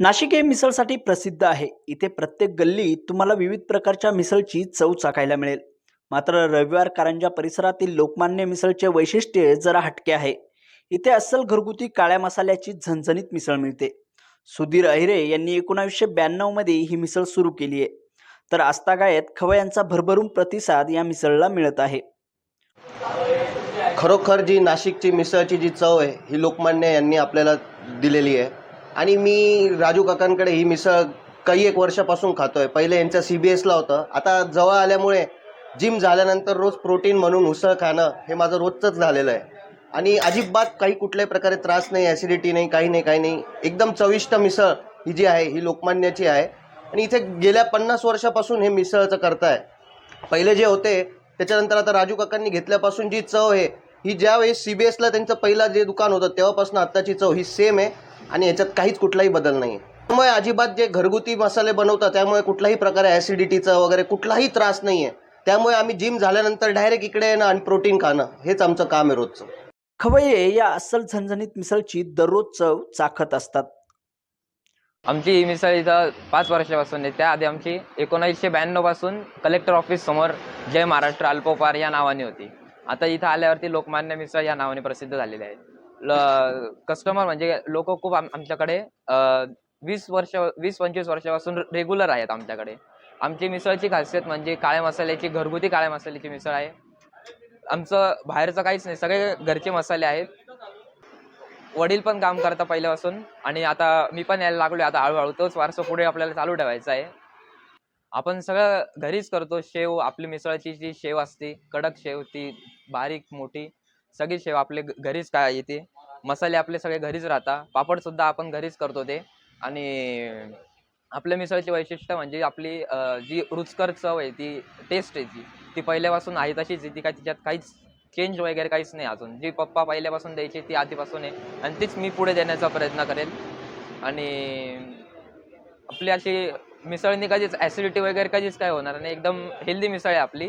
नाशिक हे मिसळसाठी प्रसिद्ध आहे. इथे प्रत्येक गल्लीत तुम्हाला विविध प्रकारच्या मिसळची चव चाकायला मिळेल. मात्र रविवार कारंजा परिसरातील लोकमान्य मिसळचे वैशिष्ट्य जरा हटके आहे. इथे अस्सल घरगुती काळ्या मसाल्याची झणझणीत मिसळ मिळते. सुधीर अहिरे यांनी एकोणावीसशे ब्याण्णवमध्ये ही मिसळ सुरू केली आहे. तर आस्तागायत खवयांचा भरभरून प्रतिसाद या मिसळला मिळत आहे. खरोखर जी नाशिकची मिसळची जी चव आहे ही लोकमान्य यांनी आपल्याला दिलेली आहे. आणि मी राजू काकांकडे ही मिसळ काही एक वर्षापासून खातोय. पहिले यांचं सी बी एसला होतं. आता जवळ आल्यामुळे जिम झाल्यानंतर रोज प्रोटीन म्हणून उसळ खाणं हे माझं रोजचंच झालेलं आहे. आणि अजिबात काही कुठल्याही प्रकारे त्रास नाही ॲसिडिटी नाही काही नाही काही नाही. एकदम चविष्ट मिसळ ही जी आहे ही लोकमान्याची आहे. आणि इथे गेल्या पन्नास वर्षापासून हे मिसळचं करताय. पहिले जे होते त्याच्यानंतर आता राजू काकांनी घेतल्यापासून जी चव आहे ही ज्यावेळेस सी बी एसला त्यांचं पहिलं जे दुकान होतं तेव्हापासून आत्ताची चव ही सेम आहे. आणि याच्यात काहीच कुठलाही बदल नाही त्यामुळे अजिबात जे घरगुती मसाले बनवतात त्यामुळे कुठल्याही प्रकारे ॲसिडिटीचा वगैरे कुठलाही त्रास नाही आहे त्यामुळे आम्ही जिम झाल्यानंतर डायरेक्ट इकडे येणं आणि प्रोटीन खाणं हेच आमचं काम आहे रोजचं. खवय्ये या अस्सल झणझणीत मिसळची दररोज चव चाखत असतात. आमची ही मिसळ इथं पाच वर्षापासून आहे त्याआधी आमची एकोणीसशे ब्याण्णवपासून कलेक्टर ऑफिस समोर जय महाराष्ट्र अल्पोपार या नावाने होती. आता इथं आल्यावरती लोकमान्य मिसळ या नावाने प्रसिद्ध झालेली आहे. कस्टमर म्हणजे लोक खूप आम आमच्याकडे वीस वर्ष वीस पंचवीस वर्षापासून रेग्युलर आहेत आमच्याकडे. आमची मिसळची खासियत म्हणजे काळ्या मसाल्याची घरगुती काळ्या मसाल्याची मिसळ आहे. आमचं बाहेरचं काहीच नाही सगळे घरचे मसाले आहेत. वडील पण काम करता पहिल्यापासून आणि आता मी पण यायला लागलोय आता हळूहळू तोच वारसा पुढे आपल्याला चालू ठेवायचा आहे. आपण सगळं घरीच करतो शेव आपली मिसळची जी शेव असते कडक शेव ती बारीक मोठी सगळी शेव आपले घरीच काय येते. मसाले आपले सगळे घरीच राहता पापड सुद्धा आपण घरीच करतो ते. आणि आपल्या मिसळची वैशिष्ट्य म्हणजे आपली जी रुचकर चव आहे ती टेस्ट आहे ती ती पहिल्यापासून आहे तशीच आहे. ती काय तिच्यात काहीच चेंज वगैरे काहीच नाही अजून. जी पप्पा पहिल्यापासून द्यायची ती आधीपासून आहे. आणि तीच मी पुढे देण्याचा प्रयत्न करेल. आणि आपली अशी मिसळणी कधीच ॲसिडिटी वगैरे कधीच काय होणार नाही. एकदम हेल्दी मिसळ आहे आपली.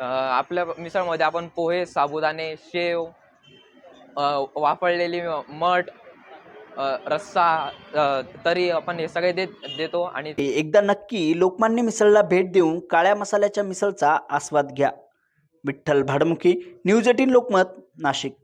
आपल्या मिसळमध्ये आपण पोहे साबुदाणे शेव वापरलेली मठ रस्सा तरी आपण हे सगळे देत देतो आणि एकदा नक्की लोकमान्य मिसळला भेट देऊन काळ्या मसाल्याच्या मिसळचा आस्वाद घ्या. Vitthal Bhadmukhi news eighteen Lokmat Nashik.